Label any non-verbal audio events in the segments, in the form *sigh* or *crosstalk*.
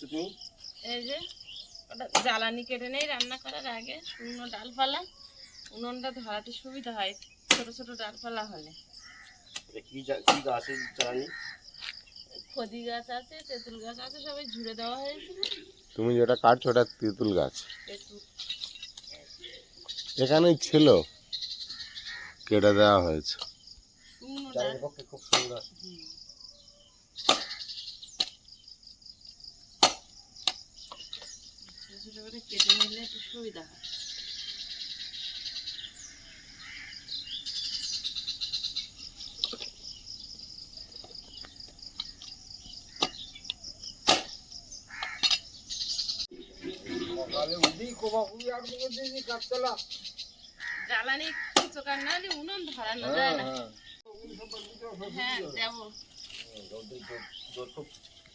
তুমি এই যে ওটা জ্বালানি কেটে নেই রান্না করার আগে শুকনো ডালপালা উনুনটা ধরাতে সুবিধা হয় ছোট ছোট ডালপালা হলে। কি কি গাছের জ্বালানি? খদি গাছ আছে তেঁতুল গাছ আছে সবাই ঝুড়ে দেওয়া হয়েছিল। তুমি যেটা কাটছো ওটা তেঁতুল গাছ। এখানেই ছিল কেটে দেওয়া হয়েছে। খুব সুন্দর হুম। ছোট ছোট করে কেটে নিলে একটু সুবিধা হয় জ্বালানি চোখার না হলে উনুন ধরানো যায় না। হ্যাঁ দেবো।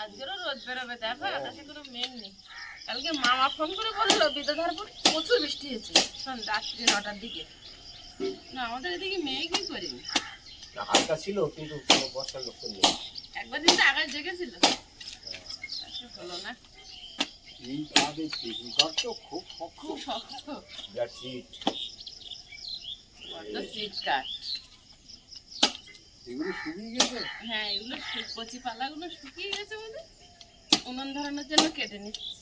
আজকেরও রোদ বেরোবে দেখো আকাশে কোনো মেঘ নেই। কালকে মামা ফোন করে বলল বিদ্যাধরপুর প্রচুর বৃষ্টি হয়েছে। শোন রাত্রি নটার দিকে। না আমাদের এদিকে মেঘই করিনি। হালকা ছিল কিন্তু কোনো বর্ষার লক্ষণ নেই। একবার কিন্তু আকাশ জেগেছিল। আচ্ছা, হলো না। এই তো খুব খুব শক্ত। বড্ড এগুলো শুকিয়ে গেছে? হ্যাঁ এগুলো কচি পালাগুলো শুকিয়ে গেছে আমাদের উনুন ধরানোর জন্য কেটে নিচ্ছি।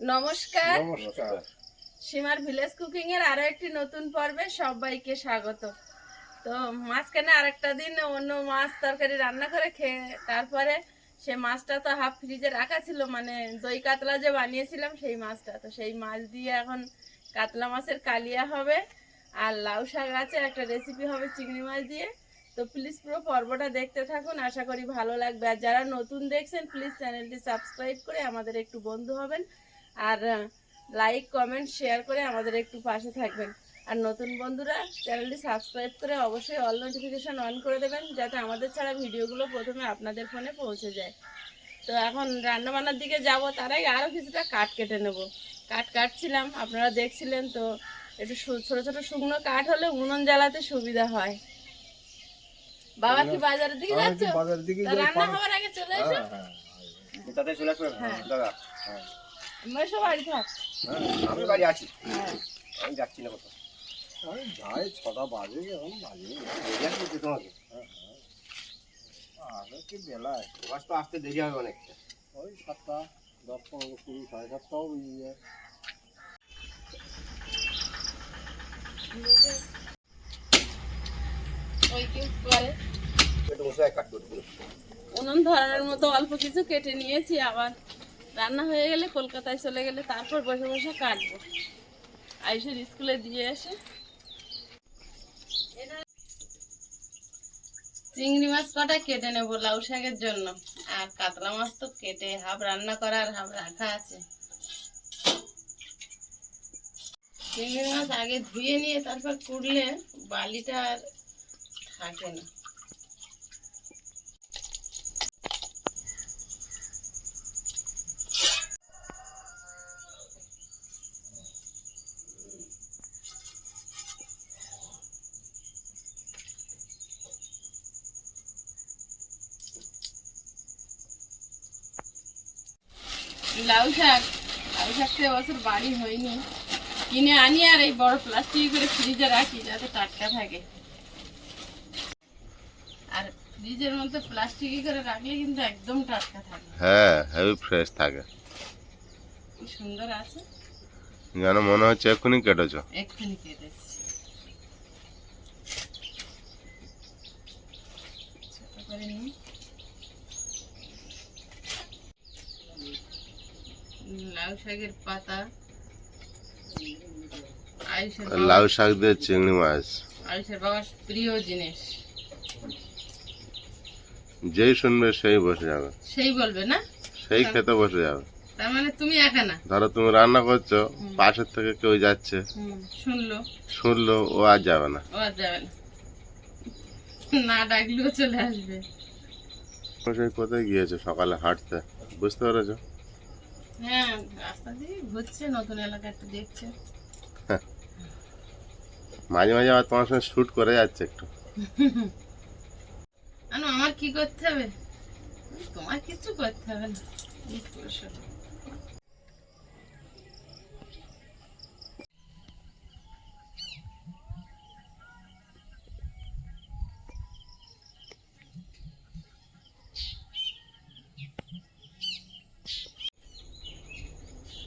নমস্কার। নমস্কার। সীমার ভিলেজ কুকিং এর আরও একটি নতুন পর্বে সবাইকে স্বাগত। তো মাঝখানে আরেকটা দিন অন্য মাছ তরকারি রান্না করে খেয়ে তারপরে সে মাছটা তো হাফ ফ্রিজে রাখা ছিল মানে দই কাতলা যে বানিয়েছিলাম সেই মাছটা। তো সেই মাছ দিয়ে এখন কাতলা মাছের কালিয়া হবে আর লাউ শাক আছে একটা রেসিপি হবে চিংড়ি মাছ দিয়ে। তো প্লিজ পুরো পর্বটা দেখতে থাকুন আশা করি ভালো লাগবে। আর যারা নতুন দেখছেন প্লিজ চ্যানেলটি সাবস্ক্রাইব করে আমাদের একটু বন্ধু হবেন। আর লাইক কমেন্ট শেয়ার করে আমাদের একটু পাশে থাকবেন। আর নতুন বন্ধুরা চ্যানেলটি সাবস্ক্রাইব করে অবশ্যই অল নোটিফিকেশান অন করে দেবেন যাতে আমাদের ছাড়া ভিডিওগুলো প্রথমে আপনাদের ফোনে পৌঁছে যায়। তো এখন রান্নাবান্নার দিকে যাব তার আগে আরও কিছুটা কাঠ কেটে নেব। কাঠ কাটছিলাম আপনারা দেখছিলেন তো একটু ছোটো ছোট শুকনো কাঠ হলে উনুন জ্বালাতে সুবিধা হয়। বাবা কি বাজারের দিকে যাচ্ছ? রান্না হওয়ার আগে চলে এসো। চলে আসবে হ্যাঁ। দাদা হ্যাঁ। সব বাড়ি থাক। হ্যাঁ, আমি বাড়ি আছি। হ্যাঁ আমি যাচ্ছি না কোথাও। আমি যাই ছটা বাজে এখন বাজে। তো তোমাকে আগে কি বেলায় বাস তো আসতে দেরি হবে অনেকটা। ওই সাতটা দশ পনেরো কুড়ি সাড়ে সাতটাও বেজে যায়। উনুন ধরানোর মতো অল্প কিছু কেটে নিয়েছি আবার রান্না হয়ে গেলে কলকাতায় চলে গেলে তারপর বসে বসে কাটবো। আইসের স্কুলে দিয়ে এসে। চিংড়ি মাছ কটা কেটে নেব লাউ শাকের জন্য? আর কাতলা মাছ তো কেটে হাফ রান্না করা আর হাফ রাখা আছে। চিংড়ি মাছ আগে ধুয়ে নিয়ে তারপর কুড়লে বালিটা আর থাকে না লাউ শাক লাউ শাক তো এবছর বাড়ি হয়নি কিনে আনি আর এই বড় প্লাস্টিক করে ফ্রিজে রাখি যাতে টাটকা থাকে। আর ফ্রিজের মধ্যে প্লাস্টিকে করে রাখলে কিন্তু একদম টাটকা থাকে। হ্যাঁ হেভি ফ্রেশ থাকে। সুন্দর আছে। যেন মনে হচ্ছে এক্ষুনি কেটেছো। এক্ষুনি কেটেছি। ছোট করে নিই। লাউ শাকের পাতা লাউ শাক দিয়ে চিংড়ি মাছ। আয়ুষের বাবার প্রিয় জিনিস। যেই শুনবে সেই বসে যাবে। সেই বলবে না? সেই খেতে বসে যাবে। তার মানে তুমি একা না? ধরো তুমি রান্না করছ পাশের থেকে কেউ যাচ্ছে। শুনলো। শুনলো ও আর যাবে না। ও আর যাবে না। না ডাকলেও চলে আসবে। কোথায় গিয়েছে সকালে হাঁটতে? বুঝতে পেরেছ? হ্যাঁ রাস্তা দিয়ে ঘুরছে নতুন এলাকা একটু দেখছে। *laughs* মাঝে মাঝে আবার তোমার সঙ্গে শুট করে যাচ্ছে একটু। আমার কি করতে হবে? তোমার কিছু করতে হবে না।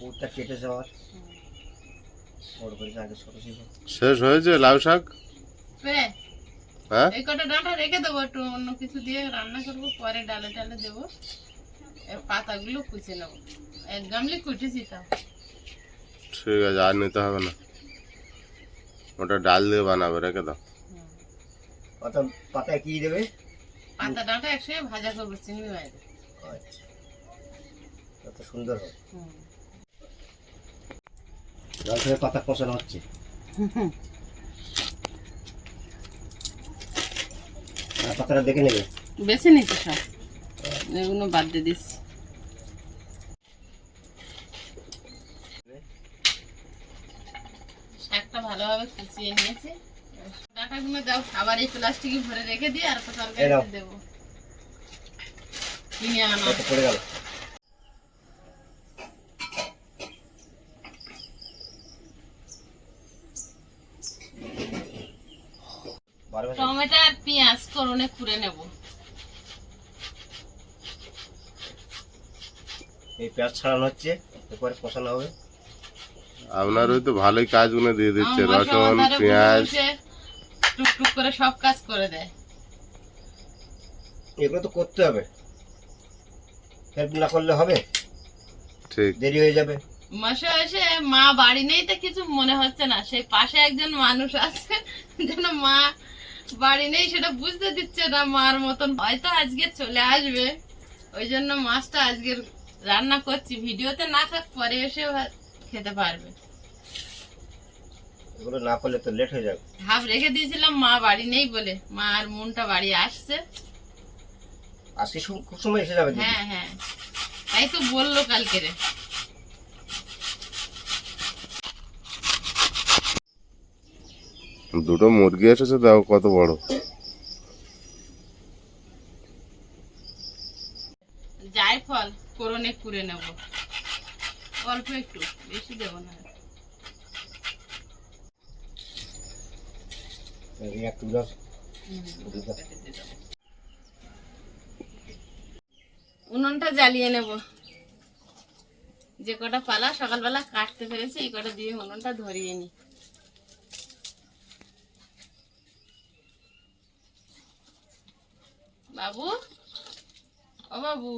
ওটা কেটে যাওয়ার। বড় করে আগে ছোট ছিল। শেষ হয়েছে লাউ শাক? রে, হ্যাঁ? এই কটা ডাঁটা রেখে দেবো একটু অন্য কিছু দিয়ে রান্না করব পরে ডালে টালে দেবো। পাতাগুলো কুচে নেব। এক গামলি কুচেছি তাও। ঠিক আছে আর নিতে হবে না। ওটা ডাল দিয়ে বানাবে রেখে দাও। পাতা পাতায় কি দেবে? পাতা ডাঁটা একসঙ্গে ভাজা করব চিংড়ি মাছ। আচ্ছা। কত সুন্দর হবে। জল থেকে পাতা কষানো হচ্ছে পাতাটা দেখে নেবে? বেছে নিচ্ছি সব। এগুলো বাদ দিয়ে শাকটা ভালোভাবে কুচিয়ে নিয়েছি। ডাঁটাগুলো দাও আবার এই প্লাস্টিকে ভরে রেখে দিয়ে আর তরকারি দেবো। কিনে আনা। পড়ে গেল বারবার টমেটো আর পেঁয়াজ করনে নেব। এই পেঁয়াজ ছাড়ানো হচ্ছে এরপরে কষানো হবে। আপনার ওই তো ভালোই কাজগুলো দিয়ে দিচ্ছে রসুন পেঁয়াজ। টুকটুক করে সব কাজ করে দেয়। এগুলো তো করতে হবে। হেল্প না করলে হবে ঠিক। দেরি হয়ে যাবে। মাসে এসে মা বাড়ি নেই তো কিছু মনে হচ্ছে না। সেই পাশে একজন মানুষ আছে যেন মা বাড়ি নেই সেটা বুঝতে দিচ্ছে না মার মতন। হয়তো আজকে চলে আসবে। ওই জন্য মাছটা আজকে রান্না করছি। ভিডিওতে না খাক পরে এসে খেতে পারবে। এগুলো না করলে তো লেট হয়ে যাবে। ভাব রেখে দিয়েছিলাম মা বাড়ি নেই বলে। মা আর মনটা বাড়ি আসছে। আজকে খুব সময় এসে যাবে হ্যাঁ হ্যাঁ। তাই তো বলল কালকে রে। দুটো মুরগি এসেছে দাও কত বড়। জায়ফল করনে কুড়ে নেব। অল্প একটু বেশি দেবো না। উনুনটা জ্বালিয়ে নেব। যে কটা পালা সকালবেলা কাটতে পেরেছি এই কটা দিয়ে উনুনটা ধরিয়ে নি। বাবু? ও বাবু।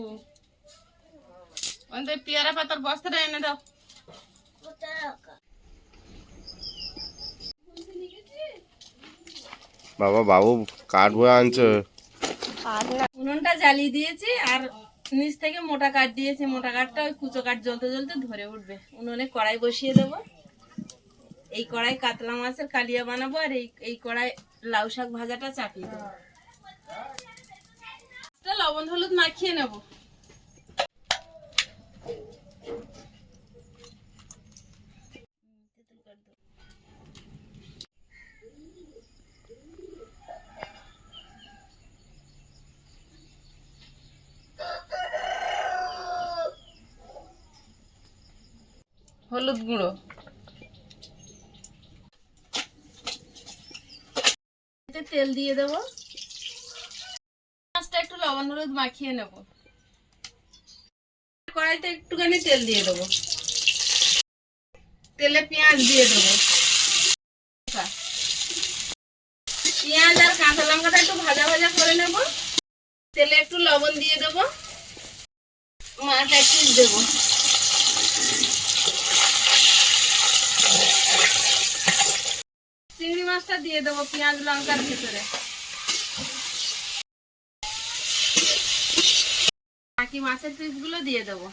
ওই পেয়ারা পাতার বস্তাটা এনে দাও। বাবা বাবু কাঠ বয়ে আনছে। উনুনটা জ্বালিয়ে দিয়েছি আর নিচ থেকে মোটা কাঠ দিয়েছি। মোটা কাঠটা ওই কুচো কাঠ জ্বলতে জ্বলতে ধরে উঠবে। উনুনে কড়াই বসিয়ে দেবো। এই কড়াই কাতলা মাছের কালিয়া বানাবো আর এই এই কড়াই লাউ শাক ভাজাটা চাপিয়ে দেবো। লবণ হলুদ মাখিয়ে নেব। হলুদ গুঁড়ো। তেল দিয়ে দেবো। লবণ হলুদ মাখিয়ে নেব। কড়াইতে একটুখানি তেল দিয়ে দেবো। তেলে পেঁয়াজ দিয়ে দেবো। পেঁয়াজ আর কাঁচা লঙ্কাটা একটু ভাজা ভাজা করে নেব। তেলে একটু লবণ দিয়ে দেবো। মাছ এক পিস দেবো। চিংড়ি মাছটা দিয়ে দেবো পেঁয়াজ লঙ্কার ভিতরে। বাকি মাছের পিসগুলো দিয়ে দেবো।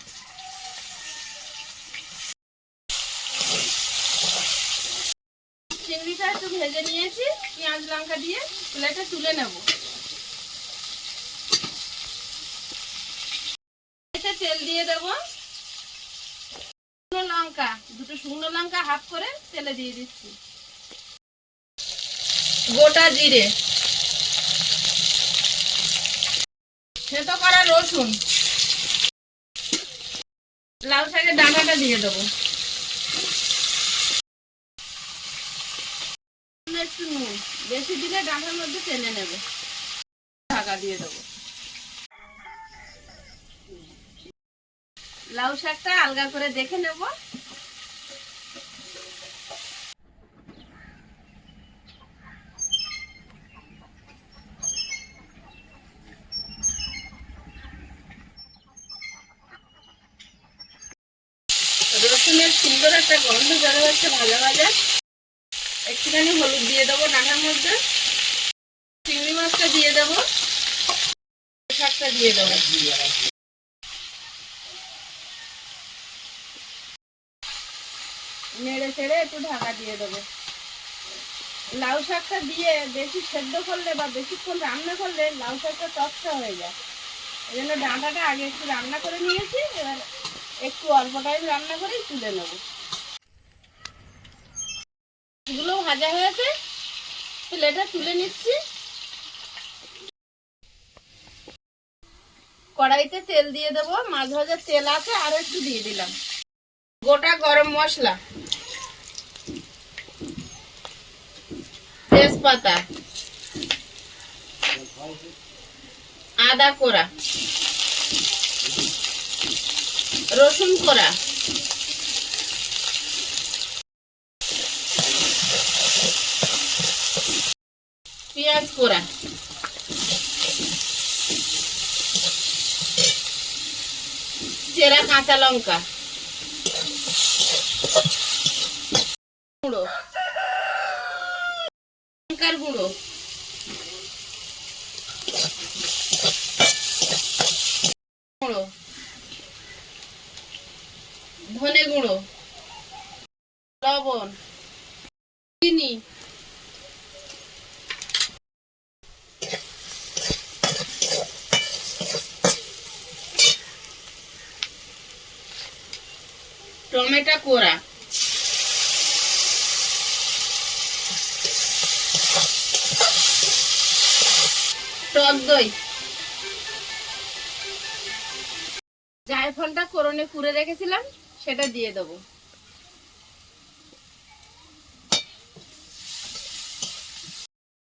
চিংড়িটা একটু ভেজে নিয়েছি, পেঁয়াজ লঙ্কা দিয়ে প্লেটে তুলে নেব। তেল দিয়ে দেবো। শুকনো লঙ্কা, দুটো শুকনো লঙ্কা হাফ করে তেলে দিয়ে দিচ্ছি। গোটা জিরে। সেতো করা রসুন। লাউ শাকের ডানাটা দিয়ে দেবো। একটু নুন। বেশি দিলে ডাঁটার মধ্যে টেনে নেবে। ঢাকা দিয়ে দেবো। লাউ শাকটা আলগা করে দেখে নেব রসুনের সুন্দর একটা গন্ধ বেরো যাচ্ছে ভাজা ভাজা। একটুখানি হলুদ দিয়ে দেবো ডাঁটার মধ্যে। চিংড়ি মাছটা দিয়ে দেবো। শাকটা দিয়ে দেবো। নেড়ে চেড়ে একটু ঢাকা দিয়ে দেবো। লাউ শাকটা দিয়ে বেশি সেদ্ধ করলে বা বেশিক্ষণ রান্না করলে লাউ শাকটা টকটা হয়ে যায়। এই জন্য ডাঁটাটা আগে একটু রান্না করে নিয়েছি, এবার একটু অল্প টাইম রান্না করেই তুলে নেব। এগুলো ভাজা হয়েছে। প্লেটে তুলে নিচ্ছি। কড়াইতে তেল দিয়ে দেবো। মাছ ভাজার তেল আছে, আর একটু দিয়ে দিলাম। গোটা গরম মশলা। তেজপাতা। আদা কোড়া। রসুন কোড়া। পেঁয়াজ কোড়া চেরা কাঁচা লঙ্কা গুঁড়ো লঙ্কার গুঁড়ো গুঁড়ো ধনে গুঁড়ো লবণ চিনি টমেটো কোড়া। টক দই। জায়ফলটা করনে কুড়ে রেখেছিলাম, সেটা দিয়ে দেবো।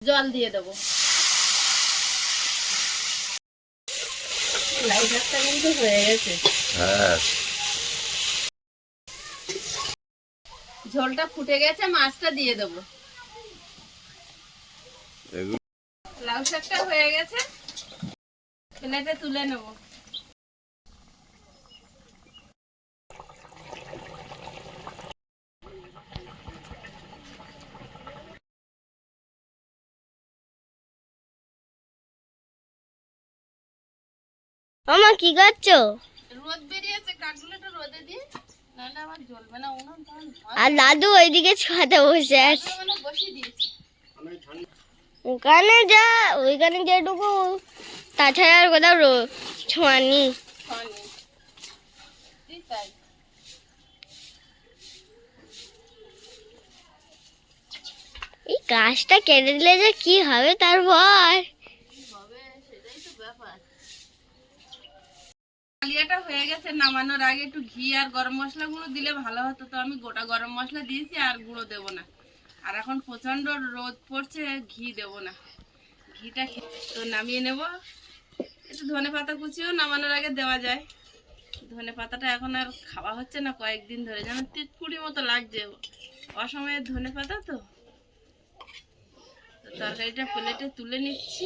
জল দিয়ে দেবো। শাকটা কিন্তু হয়ে গেছে হ্যাঁ। ঝোলটা ফুটে গেছে মাছটা দিয়ে দেবো। লাউ শাকটা হয়ে গেছে প্লেটে তুলে নেব। মামা কি করছ? রোদ বেরিয়েছে কাঠগুলো একটু রোদে দিয়ে আর দাদু ওইদিকে ছাদে বসে আছে। ওখানে যা ওইখানে যেটুকু তাছাড়া আর কোথাও রো- ছোঁয়ানি এই গাছটা কেটে দিলে যে কি হবে তারপর হবে কালিয়াটা হয়ে গেছে, নামানোর আগে একটু ঘি আর গরম মশলা গুঁড়ো দিলে ভালো হতো। তো আমি গোটা গরম মশলা দিয়েছি আর গুঁড়ো দেবো না। আর এখন প্রচণ্ড রোদ পড়ছে, ঘি দেবো না। ঘিটা তো নামিয়ে নেব। একটু ধনে পাতা কুচিও নামানোর আগে দেওয়া যায়। ধনে পাতাটা এখন আর খাওয়া হচ্ছে না, কয়েকদিন ধরে যেন তিতকুড়ি মতো লাগছে। অসময়ের ধনে পাতা তো তরকারিটা প্লেটে তুলে নিচ্ছি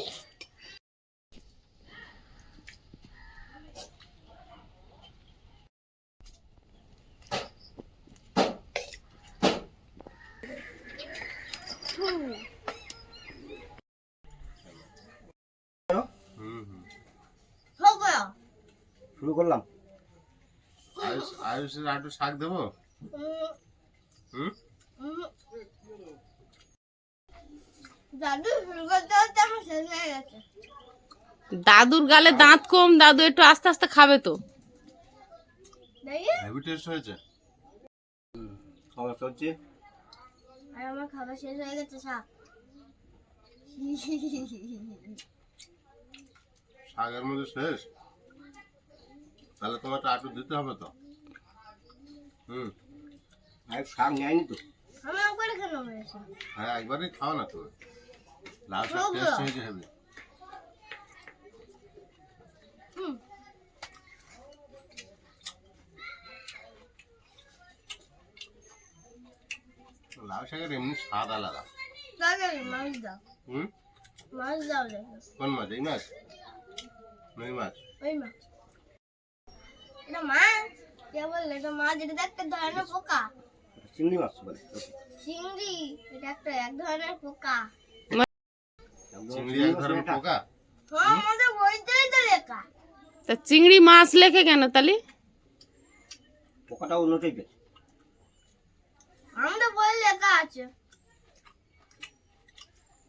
হুম হুম শুরু করলাম। আয়ুষ আয়ুষের একটু শাক দেবো? দাদুর গালে দাঁত কম দাদু একটু আস্তে আস্তে খাবে তো। টেস্ট হয়েছে? খাবার চলছে। আর আমার খাবার শেষ হয়ে গেছে শাক। শাকের মধ্যে শেষ? তাহলে তোমার একটু আটু দিতে হবে তো। হুম। আর শাক নেয়নি তো? হ্যাঁ একবারই খাও না তুমি। লাউ শাক টেস্ট হয়েছে হবে। হুম। লাউ শাকের এমনি স্বাদ আলাদা। মাছ দাও। হুম? মাছ দাও কোন মাছ? এই মাছ? নই মাছ? ওই মাছ। এটা মাছ? কে বললে? এটা মাছ এটা একটা ধরনের পোকা। চিংড়ি মাছ বলে চিংড়ি? এটা একটা এক ধরনের পোকা। চিংড়ি এক ধরনের পোকা? হ্যাঁ আমাদের বইতেই তো লেখা। তা চিংড়ি মাছ লেখে কেন তালি? পোকাটা অন্য টাইপের আমাদের বই লেখা আছে।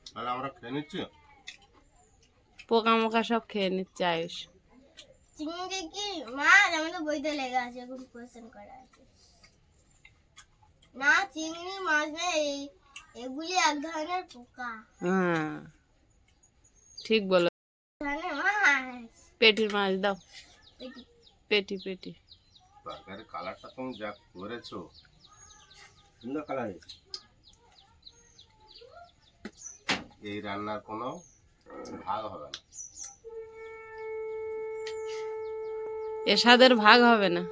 তাহলে আমরা খেয়ে নিচ্ছি? পোকা মোকা সব খেয়ে নিচ্ছে আয়ুষ। চিংড়ি কি? মাছ আমাদের বইতে লেখা আছে এখন কোয়েশ্চেন করা আছে। না চিংড়ি মাছ না এই এগুলি এক ধরনের পোকা। হ্যাঁ ঠিক বলো। পেটির মাছ দাও। পেটি। পেটি তরকারির কালারটা তুমি যা করেছ সুন্দর কালার এই রান্নার কোনো ভাগ হবে না। এ স্বাদের ভাগ হবে না।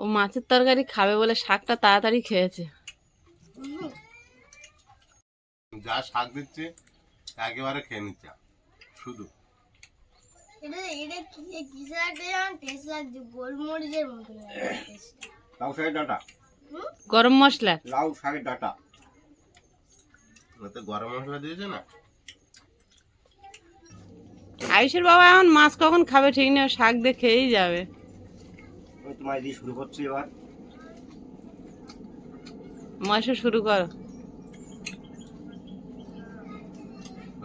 ও মাছের তরকারি খাবে বলে শাকটা তাড়াতাড়ি খেয়েছে। যা শাক দিচ্ছে একেবারে খেয়ে নিচ্ছে। শুধু। এটা এটা কি কিসের একটা যেমন টেস্ট লাগছে গোলমরিচের মতো লাগছে টেস্টটা লাউ ডাটা। গরম মশলা? লাউ শাকের ডাটা। ওতে গরম মশলা দিয়েছে না? আয়ুষের বাবা এখন মাছ কখন খাবে ঠিক নেই শাক দিয়ে খেয়েই যাবে। তোমায় দিয়ে শুরু করছি এবার। মাসে শুরু করো।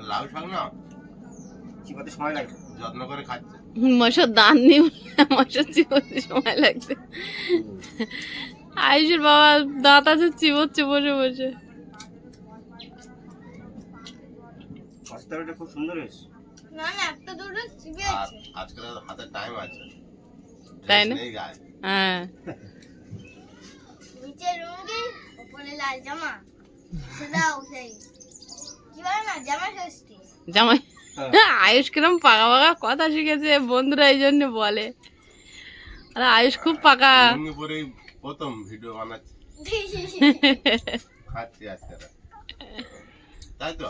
লাউ শাক না চিপাতে সময় লাগে। যত্ন করে খাচ্ছে। মশার দান নিয়ে মশার চিবোতে সময় লাগছে। আয়ুষের বাবা দাঁত আছে চিবোচ্ছে বসে বসে। খুব সুন্দর হয়েছে। না না একটা দুটো চিপে আজকে হাতে টাইম আছে। তাই না? হ্যাঁ। নিচে লুঙ্গি উপরে লাল জামা। সেটাও সেই। কি বলে না জামা ষষ্ঠী। জামাই হ্যাঁ। আয়ুষ কিরম পাকা পাকা কথা শিখেছে বন্ধুরা এই জন্য বলে। আরে আয়ুষ খুব পাকা। প্রথম ভিডিও বানাচ্ছি। খাচ্ছি আজকে তাই তো?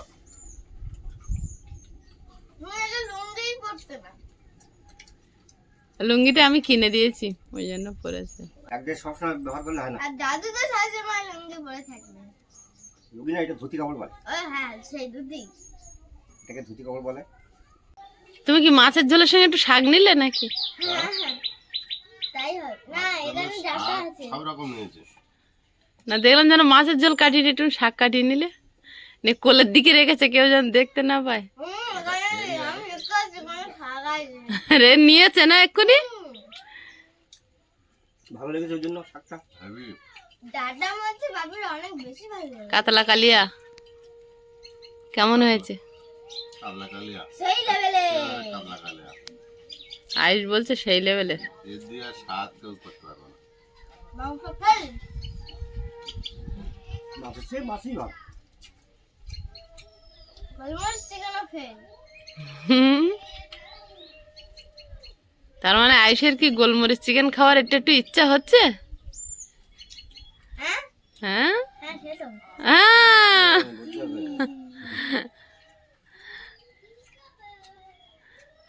লুঙ্গিটা আমি কিনে দিয়েছি ওই জন্য পরেছে। একদের সবসময় ব্যবহার করলে হয় না? আর দাদু তো সবসময় লুঙ্গি পরে থাকবে রুগী না এটা ধুতি কাপড় বলে। ও হ্যাঁ সেই দুদি এটাকে ধুতি কাপড় বলে। তুমি কি মাছের ঝোলের সঙ্গে একটু শাক নিলে নাকি? হ্যাঁ হ্যাঁ। সব রকম নিয়েছে না দেখলাম যেন মাছের ঝোল কাটিয়ে একটু শাক কাটিয়ে নিলে। নে কোলের দিকে রেখেছে কেউ যেন দেখতে না পায়। রে নিয়েছে না এক্ষুনি? ভালো লেগেছে ওই জন্য শাকটা? হেবি মাছে বাবির অনেক বেশি ভালো লাগে কাতলা কালিয়া। কেমন হয়েছে? কাবলা কালিয়া। সেই লেভেলে। কাবলা কালিয়া। আয়ুষ বলছে সেই লেভেলের। তার মানে আয়ুষের কি গোলমরিচ চিকেন খাওয়ার একটু একটু ইচ্ছা হচ্ছে? হ্যাঁ? হ্যাঁ হ্যাঁ সেটা আহ! বুঝতে হবে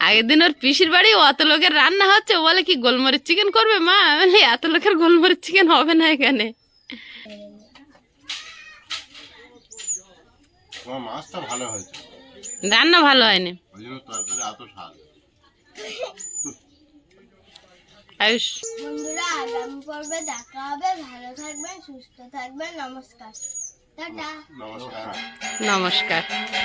আগের দিন ওর পিসির বাড়ি অত লোকের রান্না হচ্ছে ও বলে কি গোলমরিচ চিকেন করবে মা? বলি, এত লোকের গোলমরিচ চিকেন হবে না এখানে। মাছটা ভালো হয়েছে। রান্না ভালো হয়নি। ওই তরকারি এত স্বাদ। আয়ুষ। বন্ধুরা আগামী পর্বে দেখা হবে। ভালো থাকবেন সুস্থ থাকবেন। নমস্কার। টাটা। নমস্কার। নমস্কার।